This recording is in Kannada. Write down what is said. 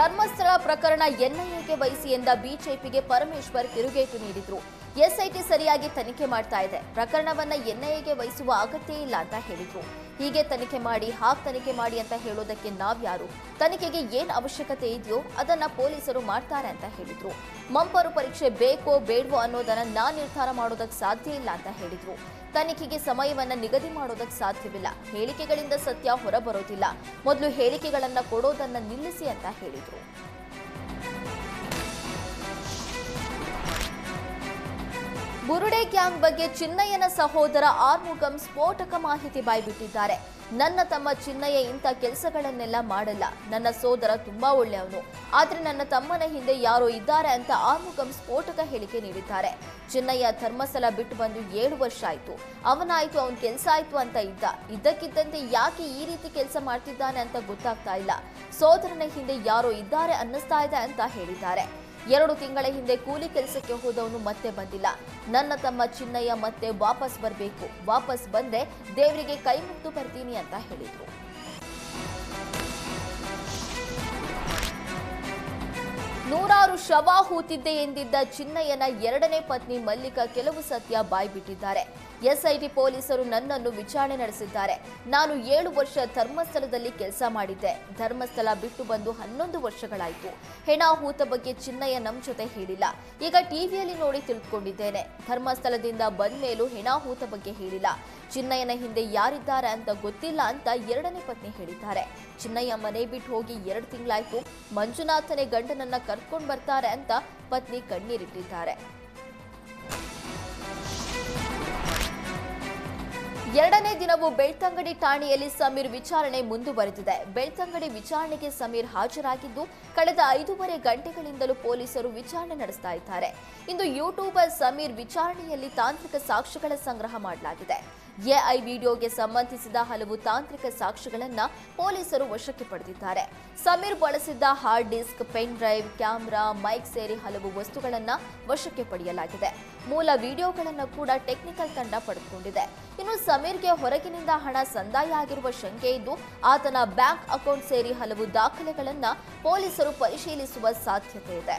ಧರ್ಮಸ್ಥಳ ಪ್ರಕರಣ ಎನ್ಐಎಗೆ ವಹಿಸಿ ಎಂದ ಬಿಜೆಪಿಗೆ ಪರಮೇಶ್ವರ್ ತಿರುಗೇಟು ನೀಡಿದ್ರು. ಎಸ್ಐಟಿ ಸರಿಯಾಗಿ ತನಿಖೆ ಮಾಡ್ತಾ ಇದೆ. ಪ್ರಕರಣವನ್ನ ಎನ್ಐಎಗೆ ವಹಿಸುವ ಅಗತ್ಯ ಇಲ್ಲ ಅಂತ ಹೇಳಿದ್ರು. ಹೀಗೆ ತನಿಖೆ ಮಾಡಿ ಹಾಕ್ ತನಿಖೆ ಮಾಡಿ ಅಂತ ಹೇಳೋದಕ್ಕೆ ನಾವ್ಯಾರು? ತನಿಖೆಗೆ ಏನ್ ಅವಶ್ಯಕತೆ ಇದೆಯೋ ಅದನ್ನ ಪೊಲೀಸರು ಮಾಡ್ತಾರೆ ಅಂತ ಹೇಳಿದ್ರು. ಮಂಪರು ಪರೀಕ್ಷೆ ಬೇಕೋ ಬೇಡವೋ ಅನ್ನೋದನ್ನ ನಾ ನಿರ್ಧಾರ ಮಾಡೋದಕ್ಕೆ ಸಾಧ್ಯ ಇಲ್ಲ ಅಂತ ಹೇಳಿದ್ರು. ತನಿಖೆಗೆ ಸಮಯವನ್ನ ನಿಗದಿ ಮಾಡೋದಕ್ಕೆ ಸಾಧ್ಯವಿಲ್ಲ. ಹೇಳಿಕೆಗಳಿಂದ ಸತ್ಯ ಹೊರಬರೋದಿಲ್ಲ. ಮೊದಲು ಹೇಳಿಕೆಗಳನ್ನ ಕೊಡೋದನ್ನ ನಿಲ್ಲಿಸಿ ಅಂತ ಹೇಳಿದ್ರು. ಬುರುಡೆ ಗ್ಯಾಂಗ್ ಬಗ್ಗೆ ಚಿನ್ನಯ್ಯನ ಸಹೋದರ ಆರ್ಮುಗಂ ಸ್ಫೋಟಕ ಮಾಹಿತಿ ಬಾಯ್ಬಿಟ್ಟಿದ್ದಾರೆ. ನನ್ನ ತಮ್ಮ ಚಿನ್ನಯ್ಯ ಇಂಥ ಕೆಲಸಗಳನ್ನೆಲ್ಲ ಮಾಡಲ್ಲ. ನನ್ನ ಸೋದರ ತುಂಬಾ ಒಳ್ಳೆಯವನು. ಆದ್ರೆ ನನ್ನ ತಮ್ಮನ ಹಿಂದೆ ಯಾರೋ ಇದ್ದಾರೆ ಅಂತ ಆರ್ಮುಗಂ ಸ್ಫೋಟಕ ಹೇಳಿಕೆ ನೀಡಿದ್ದಾರೆ. ಚಿನ್ನಯ್ಯ ಧರ್ಮಸ್ಥಳ ಬಿಟ್ಟು ಬಂದು ಏಳು ವರ್ಷ ಆಯ್ತು. ಅವನಾಯ್ತು, ಅವನ್ ಕೆಲಸ ಆಯ್ತು ಅಂತ ಇದ್ದ. ಇದ್ದಕ್ಕಿದ್ದಂತೆ ಯಾಕೆ ಈ ರೀತಿ ಕೆಲಸ ಮಾಡ್ತಿದ್ದಾನೆ ಅಂತ ಗೊತ್ತಾಗ್ತಾ ಇಲ್ಲ. ಸೋದರನ ಹಿಂದೆ ಯಾರೋ ಇದ್ದಾರೆ ಅನ್ನಿಸ್ತಾ ಇದೆ ಅಂತ ಹೇಳಿದ್ದಾರೆ. ಎರಡು ತಿಂಗಳ ಹಿಂದೆ ಕೂಲಿ ಕೆಲಸಕ್ಕೆ ಹೋದವನು ಮತ್ತೆ ಬಂದಿಲ್ಲ. ನನ್ನ ತಮ್ಮ ಚಿನ್ನಯ್ಯ ಮತ್ತೆ ವಾಪಸ್ ಬರಬೇಕು. ವಾಪಸ್ ಬಂದೆ ದೇವರಿಗೆ ಕೈ ಮುಗ್ದು ಬರ್ತೀನಿ ಅಂತ ಹೇಳಿದ್ರು. ನೂರಾರು ಶವ ಹೂತಿದ್ದೆ ಎಂದಿದ್ದ ಚಿನ್ನಯ್ಯನ ಎರಡನೇ ಪತ್ನಿ ಮಲ್ಲಿಕಾ ಕೆಲವು ಸತ್ಯ ಬಾಯ್ಬಿಟ್ಟಿದ್ದಾರೆ. ಎಸ್ಐಟಿ ಪೊಲೀಸರು ನನ್ನನ್ನು ವಿಚಾರಣೆ ನಡೆಸಿದ್ದಾರೆ. ನಾನು ಏಳು ವರ್ಷ ಧರ್ಮಸ್ಥಳದಲ್ಲಿ ಕೆಲಸ ಮಾಡಿದ್ದೆ. ಧರ್ಮಸ್ಥಳ ಬಿಟ್ಟು ಬಂದು ಹನ್ನೊಂದು ವರ್ಷಗಳಾಯಿತು. ಹೆಣ ಹೂತ ಬಗ್ಗೆ ಚಿನ್ನಯ್ಯ ನಮ್ಮ ಜೊತೆ ಹೇಳಿಲ್ಲ. ಈಗ ಟಿವಿಯಲ್ಲಿ ನೋಡಿ ತಿಳ್ಕೊಂಡಿದ್ದೇನೆ. ಧರ್ಮಸ್ಥಳದಿಂದ ಬಂದ ಮೇಲೂ ಹೆಣ ಹೂತ ಬಗ್ಗೆ ಹೇಳಿಲ್ಲ. ಚಿನ್ನಯ್ಯನ ಹಿಂದೆ ಯಾರಿದ್ದಾರೆ ಅಂತ ಗೊತ್ತಿಲ್ಲ ಅಂತ ಎರಡನೇ ಪತ್ನಿ ಹೇಳಿದ್ದಾರೆ. ಚಿನ್ನಯ್ಯ ಮನೆ ಬಿಟ್ಟು ಹೋಗಿ ಎರಡು ತಿಂಗಳಾಯ್ತು. ಮಂಜುನಾಥನೇ ಗಂಡನನ್ನ ಕರ್ಕೊಂಡ್ ಬರ್ತಾರೆ ಅಂತ ಪತ್ನಿ ಕಣ್ಣೀರಿಟ್ಟಿದ್ದಾರೆ. ಎರಡನೇ ದಿನವೂ ಬೆಳ್ತಂಗಡಿ ಠಾಣೆಯಲ್ಲಿ ಸಮೀರ್ ವಿಚಾರಣೆ ಮುಂದುವರೆದಿದೆ. ಬೆಳ್ತಂಗಡಿ ವಿಚಾರಣೆಗೆ ಸಮೀರ್ ಹಾಜರಾಗಿದ್ದು, ಕಳೆದ ಐದೂವರೆ ಗಂಟೆಗಳಿಂದಲೂ ಪೊಲೀಸರು ವಿಚಾರಣೆ ನಡೆಸ್ತಾ ಇದ್ದಾರೆ. ಇಂದು ಯೂಟ್ಯೂಬರ್ ಸಮೀರ್ ವಿಚಾರಣೆಯಲ್ಲಿ ತಾಂತ್ರಿಕ ಸಾಕ್ಷ್ಯಗಳ ಸಂಗ್ರಹ ಮಾಡಲಾಗಿದೆ. ಎಐ ವಿಡಿಯೋಗೆ ಸಂಬಂಧಿಸಿದ ಹಲವು ತಾಂತ್ರಿಕ ಸಾಕ್ಷಿಗಳನ್ನು ಪೊಲೀಸರು ವಶಕ್ಕೆ ಪಡೆದಿದ್ದಾರೆ. Sameer ಬಳಸಿದ್ದ hard disk, pen drive, camera, mic ಸೇರಿ ಹಲವು ವಸ್ತುಗಳನ್ನು ವಶಕ್ಕೆ ಪಡೆಯಲಾಗಿದೆ. ಮೂಲ ವಿಡಿಯೋಗಳನ್ನು ಕೂಡ ಟೆಕ್ನಿಕಲ್ ತಂಡ ಪಡೆದುಕೊಂಡಿದೆ. ಇನ್ನು ಸಮೀರ್ಗೆ ಹೊರಗಿನಿಂದ ಹಣ ಸಂದಾಯ ಆಗಿರುವ ಶಂಕೆ ಇದ್ದು, ಆತನ ಬ್ಯಾಂಕ್ ಅಕೌಂಟ್ ಸೇರಿ ಹಲವು ದಾಖಲೆಗಳನ್ನು ಪೊಲೀಸರು ಪರಿಶೀಲಿಸುವ ಸಾಧ್ಯತೆ ಇದೆ.